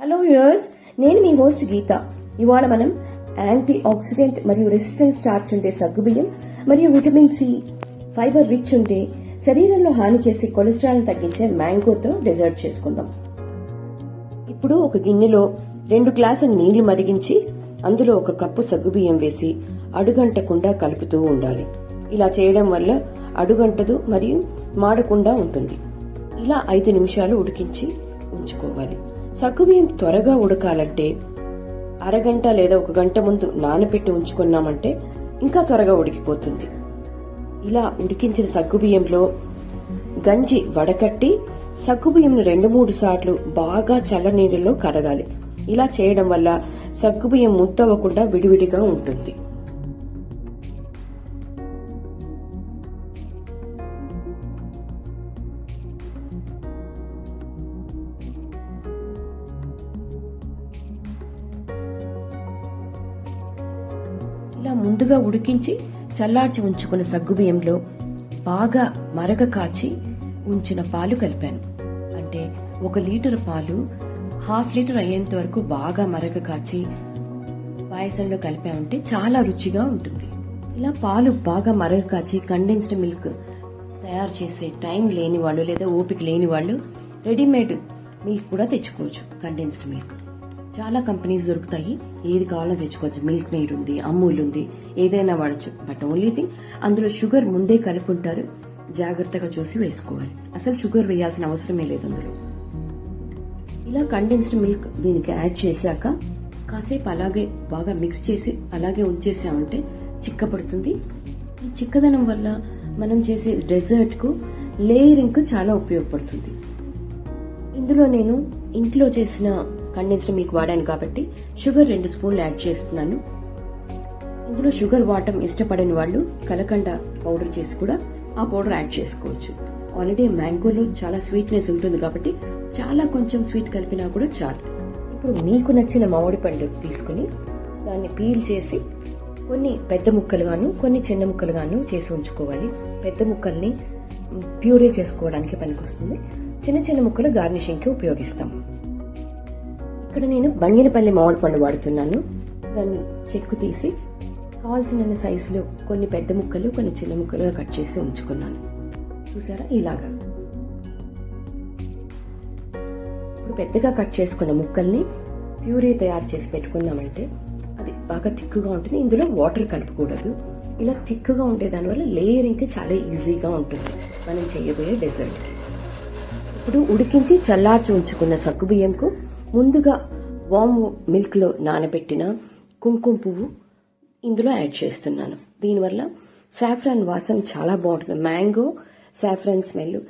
Hello viewers నేను మీ host Geetha. ఇవాళ మనం యాంటీ ఆక్సిడెంట్ మరియు రెసిస్టెంట్ స్టార్చ్ ఉండే సగ్గుబియ్యం మరియు విటమిన్ సి ఫైబర్ రిచ్ ఉండే శరీరంలో హాని చేసే కొలెస్ట్రాల్ తగ్గించే మ్యాంగోతో డెజర్ట్ చేసుకుందాం. ఇప్పుడు ఒక గిన్నెలో రెండు గ్లాసుల నీళ్ళు మరిగించి అందులో ఒక కప్పు సగ్గుబియ్యం వేసి అడుగంటకుండా కలుపుతూ ఉండాలి. ఇలా చేయడం వల్ల అడుగంటదు మరియు మాడకుండా ఉంటుంది. ఇలా ఐదు నిమిషాలు ఉడికించి ఉంచుకోవాలి. సగ్గుబియ్యం త్వరగా ఉడకాలంటే అరగంట లేదా ఒక గంట ముందు నానబెట్టి ఉంచుకున్నామంటే ఇంకా త్వరగా ఉడికిపోతుంది. ఇలా ఉడికించిన సగ్గుబియ్యంలో గంజి వడకట్టి సగ్గుబియ్యంను రెండు మూడు సార్లు బాగా చల్లనీళ్ళలో కడగాలి. ఇలా చేయడం వల్ల సగ్గుబియ్యం ముద్దవ్వకుండా విడివిడిగా ఉంటుంది. ఇలా ముందుగా ఉడికించి చల్లార్చి ఉంచుకున్న సగ్గుబియ్యంలో బాగా మరగ కాచి ఉంచిన పాలు కలిపాను. అంటే ఒక లీటర్ పాలు హాఫ్ లీటర్ అయ్యేంత వరకు బాగా మరగ కాచి పాయసంలో కలిపామంటే చాలా రుచిగా ఉంటుంది. ఇలా పాలు బాగా మరగ కాచి కండెన్స్డ్ మిల్క్ తయారు చేసే టైం లేని వాళ్ళు లేదా ఓపిక లేని వాళ్ళు రెడీమేడ్ మిల్క్ కూడా తెచ్చుకోవచ్చు కండెన్స్డ్ మిల్క్ చాలా కంపెనీస్ దొరుకుతాయి. ఏది కావాలో తెచ్చుకోవచ్చు. మిల్క్ మేడ్ ఉంది అమూల్ ఉంది ఏదైనా వాడచ్చు. బట్ ఓన్లీ థింగ్ అందులో షుగర్ ముందే కలుపుంటారు. జాగ్రత్తగా చూసి వేసుకోవాలి. అసలు షుగర్ వేయాల్సిన అవసరమే లేదు అందులో. ఇలా కండెన్స్డ్ మిల్క్ దీనికి యాడ్ చేశాక కాసేపు అలాగే బాగా మిక్స్ చేసి అలాగే ఉంచేసామంటే చిక్కపడుతుంది. ఈ చిక్కదనం వల్ల మనం చేసే డెజర్ట్కు లేయరింగ్కు చాలా ఉపయోగపడుతుంది. ఇందులో నేను ఇంట్లో చేసిన కండెన్స్డ్ మిల్క్ వాడాను కాబట్టి షుగర్ రెండు స్పూన్లు యాడ్ చేస్తున్నాను. ఇందులో షుగర్ వాడటం ఇష్టపడని వాళ్ళు కలకండ పౌడర్ చేసి కూడా ఆ పౌడర్ యాడ్ చేసుకోవచ్చు. ఆల్రెడీ మ్యాంగోలో చాలా స్వీట్నెస్ ఉంటుంది కాబట్టి చాలా కొంచెం స్వీట్ కలిపినా కూడా చాలు. ఇప్పుడు మీకు నచ్చిన మామిడి పండు తీసుకుని దాన్ని పీల్ చేసి కొన్ని పెద్ద ముక్కలుగాను కొన్ని చిన్న ముక్కలుగాను చేసి ఉంచుకోవాలి. పెద్ద ముక్కల్ని ప్యూరే చేసుకోవడానికి పనికొస్తుంది. చిన్న చిన్న ముక్కలు గార్నిషింగ్కి ఉపయోగిస్తాం ఇక్కడ నేను బంగినపల్లి మామిడి పండు వాడుతున్నాను. దాన్ని చెక్కు తీసి కావాల్సిన సైజులో కొన్ని పెద్ద ముక్కలు కొన్ని చిన్న ముక్కలుగా కట్ చేసి ఉంచుకున్నాను. చూసారా? ఇలాగా. ఇప్పుడు పెద్దగా కట్ చేసుకున్న ముక్కల్ని ప్యూరీ తయారు చేసి పెట్టుకున్నామంటే అది బాగా తిక్కుగా ఉంటుంది. ఇందులో వాటర్ కలపకూడదు. ఇలా తిక్కుగా ఉండే దానివల్ల లేయరింగ్కి చాలా ఈజీగా ఉంటుంది. మనం చేయబోయే డెజర్ట్కి. ఇప్పుడు ఉడికించి చల్లార్చి ఉంచుకున్న సగ్గుబియ్యంకు ముందుగా వామ్ మిల్క్లో నానబెట్టిన కుంకుమ పువ్వు ఇందులో యాడ్ చేస్తున్నాను. దీనివల్ల సాఫ్రాన్ వాసన చాలా బాగుంటుంది. మ్యాంగో సాఫ్రాన్ స్మెల్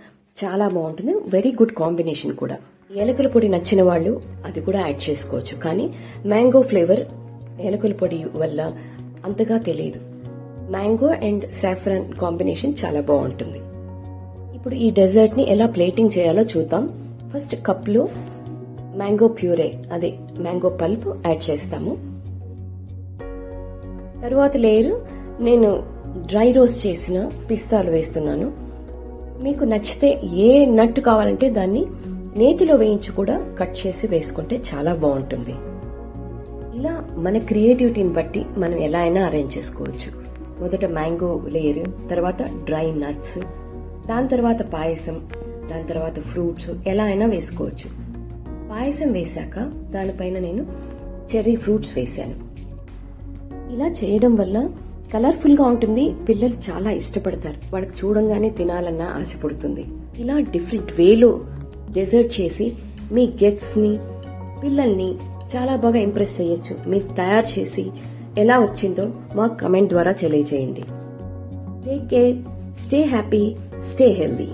చాలా బాగుంటుంది. వెరీ గుడ్ కాంబినేషన్ కూడా. ఏలకల పొడి నచ్చిన వాళ్ళు అది కూడా యాడ్ చేసుకోవచ్చు. కానీ మ్యాంగో ఫ్లేవర్ ఏలకల పొడి వల్ల అంతగా తెలియదు. మ్యాంగో అండ్ సాఫ్రాన్ కాంబినేషన్ చాలా బాగుంటుంది. ఇప్పుడు ఈ డెజర్ట్ని ఎలా ప్లేటింగ్ చేయాలో చూద్దాం. ఫస్ట్ కప్లో మ్యాంగో ప్యూరే అదే మ్యాంగో పల్ప్ యాడ్ చేస్తాము. తరువాత లేయర్ నేను డ్రై రోస్ట్ చేసిన పిస్తాలు వేస్తున్నాను. మీకు నచ్చితే ఏ నట్టు కావాలంటే దాన్ని నేతిలో వేయించి కూడా కట్ చేసి వేసుకుంటే చాలా బాగుంటుంది. ఇలా మన క్రియేటివిటీని బట్టి మనం ఎలా అయినా అరేంజ్ చేసుకోవచ్చు. మొదట మ్యాంగో లేయర్ తర్వాత డ్రై నట్స్ దాని తర్వాత పాయసం దాని తర్వాత ఫ్రూట్స్ ఎలా అయినా వేసుకోవచ్చు. పాయసం వేశాక దానిపైన నేను చెర్రీ ఫ్రూట్స్ వేశాను. ఇలా చేయడం వల్ల కలర్ఫుల్గా ఉంటుంది. పిల్లలు చాలా ఇష్టపడతారు. వాళ్ళకి చూడంగానే తినాలన్న ఆశ పుడుతుంది. ఇలా డిఫరెంట్ వేలో డెజర్ట్ చేసి మీ గెస్ట్స్ పిల్లల్ని చాలా బాగా ఇంప్రెస్ చేయొచ్చు. మీరు తయారు చేసి ఎలా వచ్చిందో మా కమెంట్ ద్వారా తెలియజేయండి. Take care stay happy stay healthy